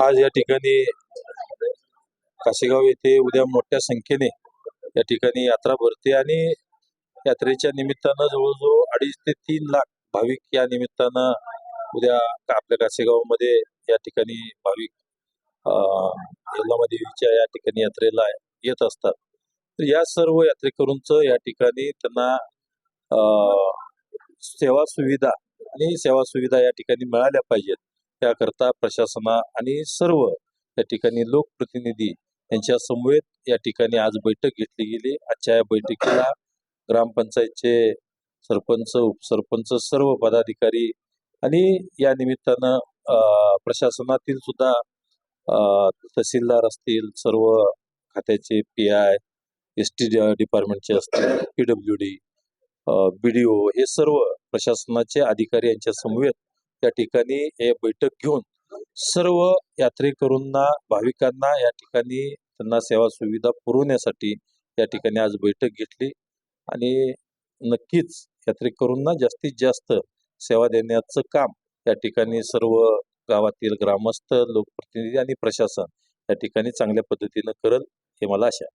आज या ठिकाणी कासेगाव येथे उद्या मोठ्या संख्येने या ठिकाणी यात्रा भरते आणि यात्रेच्या निमित्तानं जवळजवळ अडीच ते तीन लाख भाविक या निमित्तानं उद्या आपल्या कासेगावमध्ये या ठिकाणी भाविक अं, देवीच्या या ठिकाणी यात्रेला येत असतात. तर या सर्व यात्रेकरूंचं या ठिकाणी त्यांना सेवा सुविधा आणि सेवा सुविधा या ठिकाणी मिळाल्या पाहिजेत. त्याकरता प्रशासना आणि सर्व या ठिकाणी लोकप्रतिनिधी यांच्या समवेत या ठिकाणी आज बैठक घेतली गेली. आजच्या या बैठकीला ग्रामपंचायतचे सरपंच उपसरपंच सर्व पदाधिकारी आणि या निमित्तानं प्रशासनातील सुद्धा तहसीलदार असतील सर्व खात्याचे पी आय एस टी डिपार्टमेंटचे असतील P W D B D O हे सर्व प्रशासनाचे अधिकारी यांच्या समवेत त्या ठिकाणी हे बैठक घेऊन सर्व यात्रेकरूंना भाविकांना या ठिकाणी त्यांना सेवा सुविधा पुरवण्यासाठी या ठिकाणी आज बैठक घेतली आणि नक्कीच यात्रेकरूंना जास्तीत जास्त सेवा देण्याचं काम या ठिकाणी सर्व गावातील ग्रामस्थ लोकप्रतिनिधी आणि प्रशासन या ठिकाणी चांगल्या पद्धतीनं करल हे मला आशा